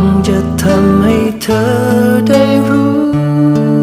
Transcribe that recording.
งจะทำให้เธอได้รู้